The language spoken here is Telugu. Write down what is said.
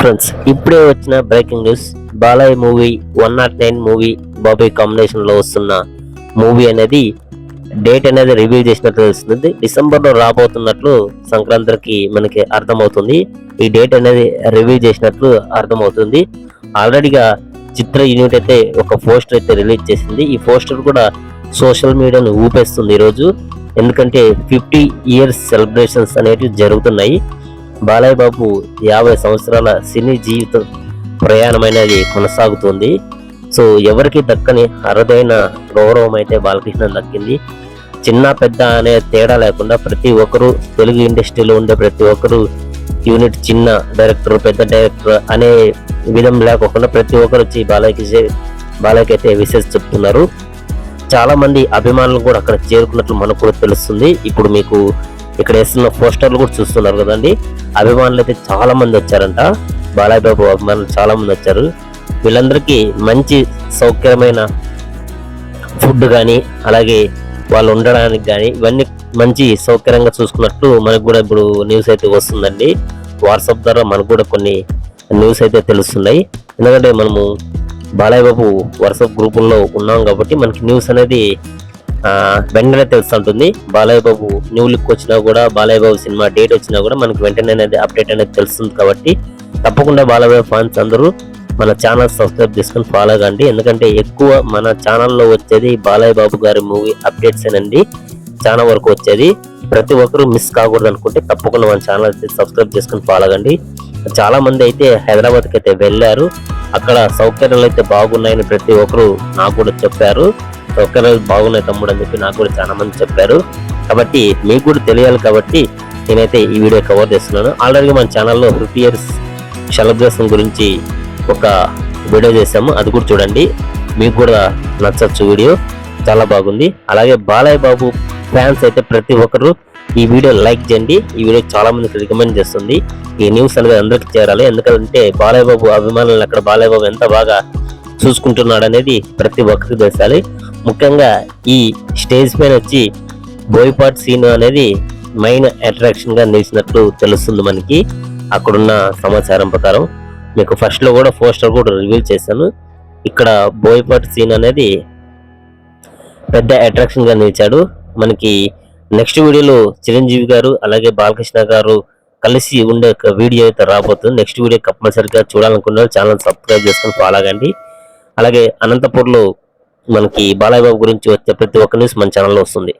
ఫ్రెండ్స్ ఇప్పుడే వచ్చిన breaking news Balayya movie one not nine movie బాబాయ్ కాంబినేషన్లో వస్తున్న మూవీ అనేది డేట్ అనేది రివీల్ చేసినట్లు తెలుస్తుంది. డిసెంబర్లో రాబోతున్నట్లు సంక్రాంతికి మనకి అర్థమవుతుంది. ఈ డేట్ అనేది రివీల్ చేసినట్లు అర్థమవుతుంది. ఆల్రెడీగా చిత్ర యూనిట్ అయితే ఒక పోస్టర్ అయితే రిలీజ్ చేసింది. ఈ పోస్టర్ కూడా సోషల్ మీడియాను ఊపేస్తుంది ఈరోజు. ఎందుకంటే ఫిఫ్టీ ఇయర్స్ సెలబ్రేషన్స్ అనేవి జరుగుతున్నాయి. బాలయ్య బాబు యాభై సంవత్సరాల సినీ జీవితం ప్రయాణమైనది కొనసాగుతుంది. సో ఎవరికి దక్కని అరుదైన గౌరవం అయితే బాలకృష్ణ దక్కింది. చిన్న పెద్ద అనే తేడా లేకుండా ప్రతి ఒక్కరూ తెలుగు ఇండస్ట్రీలో ఉండే ప్రతి ఒక్కరూ యూనిట్ చిన్న డైరెక్టర్ పెద్ద డైరెక్టర్ అనే విధం లేకోకుండా ప్రతి ఒక్కరు వచ్చి బాలయ్యకి బాలయ్యకి అయితే విశేష చెప్తున్నారు. చాలా మంది అభిమానులు కూడా అక్కడ చేరుకున్నట్లు మనకు కూడా తెలుస్తుంది. ఇప్పుడు మీకు ఇక్కడ వేస్తున్న పోస్టర్లు కూడా చూస్తున్నారు కదండి. అభిమానులు అయితే చాలా మంది వచ్చారంట. బాలయ్య బాబు అభిమానులు చాలా మంది వచ్చారు. వీళ్ళందరికీ మంచి సౌకర్యమైన ఫుడ్ కానీ అలాగే వాళ్ళు ఉండడానికి కానీ ఇవన్నీ మంచి సౌకర్యంగా చూసుకున్నట్టు మనకు కూడా ఇప్పుడు న్యూస్ అయితే వస్తుందండి. వాట్సాప్ ద్వారా మనకు కూడా కొన్ని న్యూస్ అయితే తెలుస్తున్నాయి. ఎందుకంటే మనము బాలయ్య బాబు వాట్సాప్ గ్రూపుల్లో ఉన్నాం కాబట్టి మనకి న్యూస్ అనేది వెంటనే తెలుస్తుంటుంది బాలయ్య బాబు న్యూ లుక్ వచ్చినా కూడా బాలయ్య బాబు సినిమా డేట్ వచ్చినా కూడా మనకి వెంటనే అనేది అప్డేట్ అనేది తెలుస్తుంది కాబట్టి తప్పకుండా బాలయ్య ఫ్యాన్స్ అందరూ మన ఛానల్ సబ్స్క్రైబ్ చేసుకుని ఫాలో కండి. ఎందుకంటే ఎక్కువ మన ఛానల్లో వచ్చేది బాలయ్య బాబు గారి మూవీ అప్డేట్స్ అనండి. చాలా వరకు వచ్చేది. ప్రతి ఒక్కరూ మిస్ కాకూడదు అనుకుంటే తప్పకుండా మన ఛానల్ అయితే సబ్స్క్రైబ్ చేసుకొని ఫాలో కండి. చాలా మంది అయితే హైదరాబాద్కి అయితే వెళ్ళారు. అక్కడ సౌకర్యాలు అయితే బాగున్నాయని ప్రతి ఒక్కరు నాకు కూడా చెప్పారు. సౌకర్యాలు బాగున్నాయి తమ్ముడు అని చెప్పి నాకు కూడా చాలా మంది చెప్పారు. కాబట్టి మీకు కూడా తెలియాలి కాబట్టి నేనైతే ఈ వీడియో కవర్ చేస్తున్నాను. ఆల్రెడీ మన ఛానల్లో ఫిఫ్టీ ఇయర్స్ సెలబ్రేషన్ గురించి ఒక వీడియో చేసాము అది కూడా చూడండి. మీకు కూడా నచ్చచ్చు వీడియో. చాలా బాగుంది. అలాగే బాలయ్య బాబు ఫ్యాన్స్ అయితే ప్రతి ఒక్కరు ఈ వీడియో లైక్ చేయండి. ఈ వీడియో చాలా మందికి రికమెండ్ చేస్తుంది. ఈ న్యూస్ అనేది అందరికీ చేరాలి. ఎందుకంటే బాలయ్య బాబు అభిమానులను అక్కడ బాలయ్య బాబు ఎంత బాగా చూసుకుంటున్నాడు అనేది ప్రతి ఒక్కరికి తెలిసాలి ముఖ్యంగా ఈ స్టేజ్ పైన వచ్చి బోయపాట్ సీన్ అనేది మెయిన్ అట్రాక్షన్గా నిలిచినట్లు తెలుస్తుంది మనకి. అక్కడున్న సమాచారం ప్రకారం మీకు ఫస్ట్లో కూడా పోస్టర్ కూడా రివీల్ చేశాను. ఇక్కడ బోయపాటి సీన్ అనేది పెద్ద అట్రాక్షన్గా నిలిచాడు. మనకి నెక్స్ట్ వీడియోలో చిరంజీవి గారు అలాగే బాలకృష్ణ గారు కలిసి ఉండే ఒక వీడియో అయితే రాబోతుంది. నెక్స్ట్ వీడియో కంపల్సరిగా చూడాలనుకున్న ఛానల్ సబ్స్క్రైబ్ చేసుకొని ఫాలో కండి అలాగే అనంతపూర్లో మనకి బాలయ్య బాబు గురించి వచ్చే ప్రతి ఒక్క న్యూస్ మన ఛానల్లో వస్తుంది.